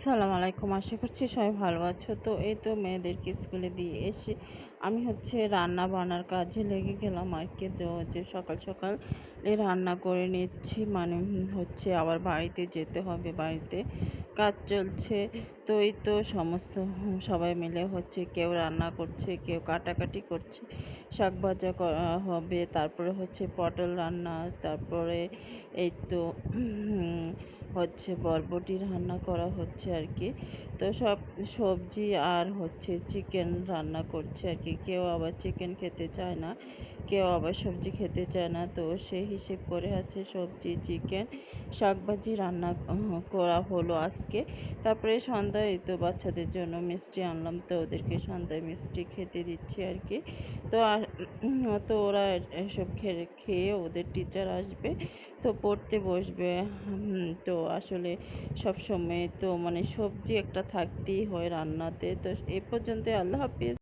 সালাম আলাইকুম, আশা করছি সবাই ভালো আছো। তো এই তো মেয়েদেরকে স্কুলে দিয়ে এসে আমি হচ্ছে রান্না বান্নার কাজে লেগে গেলাম আর কি। যে সকাল সকাল এই রান্না করে নিচ্ছি মানে হচ্ছে আবার বাড়িতে যেতে হবে, বাড়িতে কাজ চলছে। তো এই তো সমস্ত সবাই মিলে হচ্ছে কেউ রান্না করছে, কেউ কাটাকাটি করছে, শাক ভাজা হবে, তারপরে হচ্ছে পটল রান্না, তারপরে এই তো হচ্ছে, বরবটি রান্না করা হচ্ছে আর কি। তো সব সবজি আর হচ্ছে চিকেন রান্না করছে আর কি। কেউ আবার চিকেন খেতে চায় না, কেউ আবার সবজি খেতে চায় না। তো সেই হিসেব করে আছে সবজি চিকেন শাকভাজি রান্না করা হলো আজকে। তারপরে সন্ধ্যায় তো বাচ্চাদের জন্য মিষ্টি আনলাম, তো ওদেরকে সন্ধ্যায় মিষ্টি খেতে দিচ্ছি আর কি। তো আর তো ওরা এসব খেয়ে খেয়ে ওদের টিচার আসবে, তো পড়তে বসবে তো আসলে সব সময় তো মানে সবজি একটা থাকতেই হয় রান্নাতে। তো এ পর্যন্ত আল্লাহ হাফিজ।